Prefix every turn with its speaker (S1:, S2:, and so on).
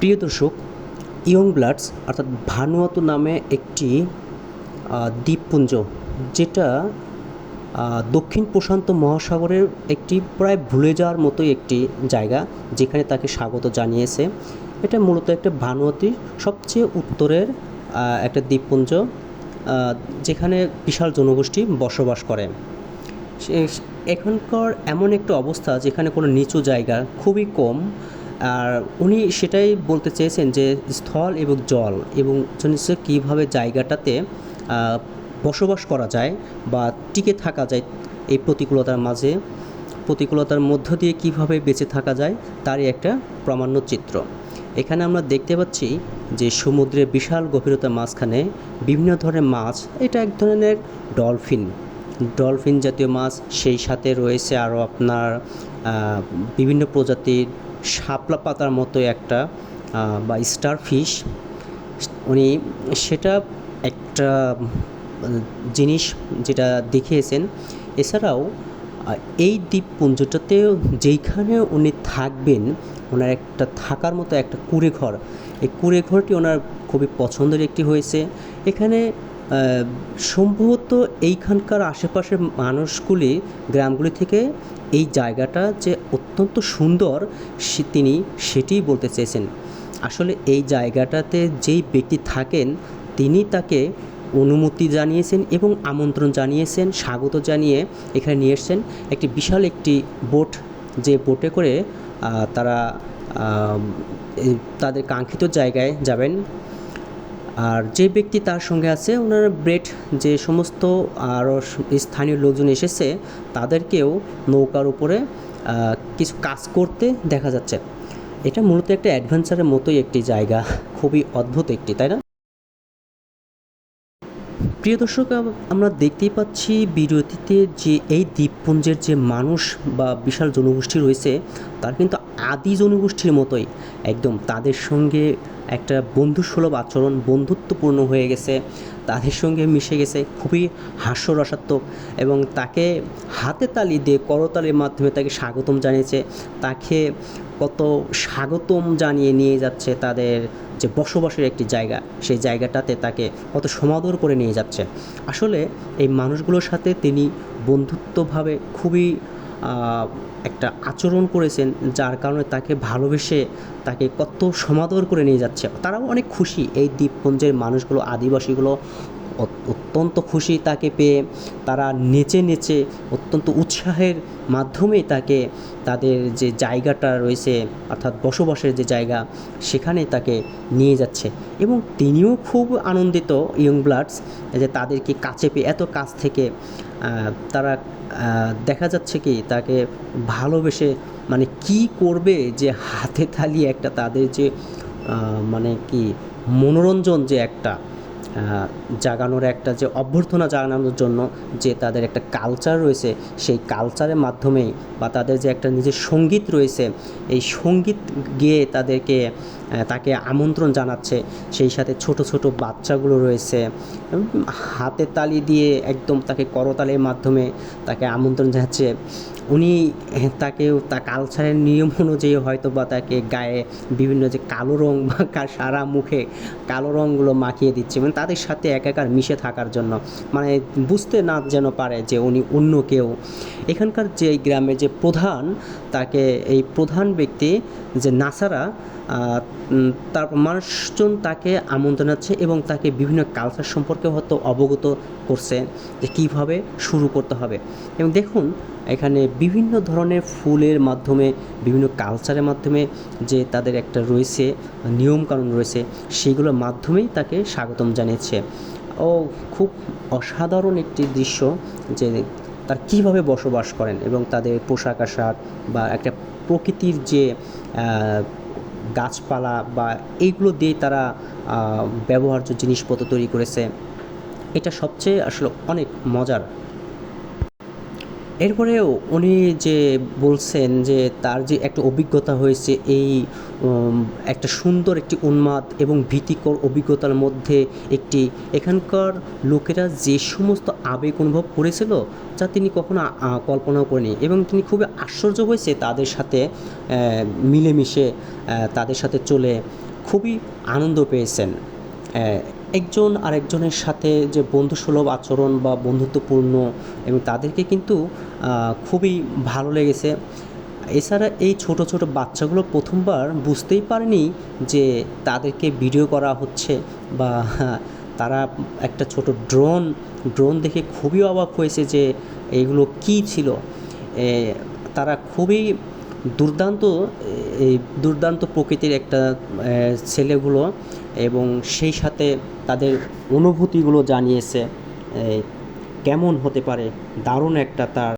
S1: প্রিয় দর্শক young bloods অর্থাৎ ভানুয়াতু নামে একটি দ্বীপপুঞ্জ, যেটা দক্ষিণ প্রশান্ত মহাসাগরের একটি প্রায় ভুলে যাওয়ার মতোই একটি জায়গা, যেখানে তাকে স্বাগত জানিয়েছে। এটা মূলত একটা ভানুয়াতির সবচেয়ে উত্তরের একটা দ্বীপপুঞ্জ যেখানে বিশাল জনগোষ্ঠী বসবাস করে। এখানকার এমন একটা অবস্থা, যেখানে কোনো নিচু জায়গা খুবই কম আর উনি সেটাই বলতে চেয়েছেন যে স্থল এবং জল এবং হচ্ছে কীভাবে জায়গাটাতে বসবাস করা যায় বা টিকে থাকা যায় এই প্রতিকূলতার মাঝে, প্রতিকূলতার মধ্য দিয়ে কীভাবে বেঁচে থাকা যায় তারই একটা প্রামাণ্য চিত্র। এখানে আমরা দেখতে পাচ্ছি যে সমুদ্রের বিশাল গভীরতার মাঝখানে বিভিন্ন ধরনের মাছ, এটা এক ধরনের ডলফিন। ডলফিন জাতীয় মাছ, সেই সাথে রয়েছে আরও আপনার বিভিন্ন প্রজাতির শাপলা পাতার মতো একটা বা স্টার ফিশ। উনি সেটা একটা জিনিস যেটা দেখিয়েছেন। এছাড়াও এই দ্বীপপুঞ্জটাতে যেইখানে উনি থাকবেন, ওনার একটা থাকার মতো একটা কুড়ে ঘর এই কুড়ে ঘরটি ওনার খুবই পছন্দের একটি হয়েছে। এখানে সম্ভবত এইখানকার আশেপাশের মানুষগুলি গ্রামগুলি থেকে এই জায়গাটা যে অত্যন্ত সুন্দর, সে তিনি সেটিই বলতে চেয়েছেন। আসলে এই জায়গাটাতে যেই ব্যক্তি থাকেন, তিনি তাকে অনুমতি জানিয়েছেন এবং আমন্ত্রণ জানিয়েছেন, স্বাগত জানিয়ে এখানে নিয়ে এসছেন। একটি বিশাল একটি বোট, যে বোটে করে তারা তাদের কাঙ্ক্ষিত জায়গায় যাবেন। আর যে ব্যক্তি তার সঙ্গে আছে, ওনার ব্রেড যে সমস্ত আরও স্থানীয় লোকজন এসেছে, তাদেরকেও নৌকার উপরে কিছু কাজ করতে দেখা যাচ্ছে। এটা মূলত একটা অ্যাডভেঞ্চারের মতোই একটি জায়গা, খুবই অদ্ভুত একটি, তাই না? প্রিয় দর্শক আমরা দেখতেই পাচ্ছি বিরতিতে যে এই দ্বীপপুঞ্জের যে মানুষ বা বিশাল জনগোষ্ঠী রয়েছে, তার কিন্তু আদি জনগোষ্ঠীর মতোই, একদম তাদের সঙ্গে একটা বন্ধুসুলভ আচরণ বন্ধুত্বপূর্ণ হয়ে গেছে, তাদের সঙ্গে মিশে গেছে, খুবই হাস্যরসাত্মক এবং তাকে হাতে তালি দিয়ে করতালির মাধ্যমে তাকে স্বাগতম জানিয়েছে, তাকে কত স্বাগতম জানিয়ে নিয়ে যাচ্ছে তাদের যে বসবাসের একটি জায়গা, সেই জায়গাটাতে তাকে কত সমাদর করে নিয়ে যাচ্ছে। আসলে এই মানুষগুলোর সাথে তিনি বন্ধুত্বভাবে খুবই একটা আচরণ করেছেন যার কারণে তাকে ভালোবেসে তাকে কত সমাদর করে নিয়ে যাচ্ছে। তারাও অনেক খুশি। এই দ্বীপপুঞ্জের মানুষগুলো, আদিবাসীগুলো অত্যন্ত খুশি তাকে পেয়ে। তারা নেচে নেচে অত্যন্ত উৎসাহের মাধ্যমে তাকে তাদের যে জায়গাটা রয়েছে, অর্থাৎ বসবাসের যে জায়গা, সেখানে তাকে নিয়ে যাচ্ছে। এবং তিনিও খুব আনন্দিত, ইয়ং ব্লাডস, যে তাদেরকে কাছে পেয়ে, এত কাছ থেকে তারা দেখা যাচ্ছে কি তাকে ভালোবেসে মানে কি করবে যে হাতে তালি একটা, তাদের যে মানে কি মনোরঞ্জন যে একটা জাগানোর একটা যে অভ্যর্থনা জাগানোর জন্য যে তাদের একটা কালচার রয়েছে, সেই কালচারের মাধ্যমেই বা তাদের যে একটা নিজের সংগীত রয়েছে, এই সংগীত গেয়ে তাদেরকে তাকে আমন্ত্রণ জানাচ্ছে। সেই সাথে ছোট ছোট বাচ্চাগুলো রয়েছে। হাতে তালি দিয়ে একদম তাকে করতালির মাধ্যমে তাকে আমন্ত্রণ জানাচ্ছে। উনি তাকে, তা কালচারের নিয়ম অনুযায়ী হয়তো বা তাকে গায়ে বিভিন্ন যে কালো রং বা সারা মুখে কালো রঙগুলো মাখিয়ে দিচ্ছে। মানে তাদের সাথে একাকার মিশে থাকার জন্য। মানে বুঝতে না যেন পারে যে উনি অন্য কেউ। এখানকার যে গ্রামের যে প্রধান, তাকে এই প্রধান ব্যক্তি যে নাসারা তার মানুষজন তাকে আমন্ত্রণ জানাচ্ছে এবং তাকে বিভিন্ন কালচার সম্পর্কে হয়তো অবগত করছে যে কীভাবে শুরু করতে হবে। এবং দেখুন, এখানে বিভিন্ন ধরনের ফুলের মাধ্যমে, বিভিন্ন কালচারের মাধ্যমে যে তাদের একটা রয়েছে, নিয়মকানুন রয়েছে, সেগুলোর মাধ্যমেই তাকে স্বাগতম জানিয়েছে। ও খুব অসাধারণ একটি দৃশ্য যে তার কীভাবে বসবাস করেন এবং তাদের পোশাক আশাক বা একটা প্রকৃতির যে গাছপালা বা এইগুলো দিয়ে তারা ব্যবহার্য জিনিসপত্র তৈরি করেছে, এটা সবচেয়ে আসলে অনেক মজার এরপরেও উনি যে বলছেন যে তার যে একটা অভিজ্ঞতা হয়েছে, এই একটা সুন্দর একটি উন্মাদ এবং ভীতিকর অভিজ্ঞতার মধ্যে একটি, এখানকার লোকেরা যে সমস্ত আবেগ অনুভব করেছিল, যা তিনি কখনো কল্পনাও করেনি এবং তিনি খুবই আশ্চর্য হয়েছে তাদের সাথে মিলেমিশে তাদের সাথে চলে খুবই আনন্দ পেয়েছেন একজন আরেকজনের সাথে যে বন্ধুসুলভ আচরণ বা বন্ধুত্বপূর্ণ এবং তাদেরকে কিন্তু খুবই ভালো লেগেছে। এছাড়া এই ছোট ছোট বাচ্চাগুলো প্রথমবার বুঝতেই পারেনি যে তাদেরকে ভিডিও করা হচ্ছে বা তারা একটা ছোট ড্রোন ড্রোন দেখে খুবই অবাক হয়েছে যে এগুলো কী ছিল। তারা খুবই দুর্দান্ত, এই দুর্দান্ত প্রকৃতির একটা ছেলেগুলো এবং সেই সাথে তাদের অনুভূতিগুলো জানিয়েছে কেমন হতে পারে, দারুণ একটা তার।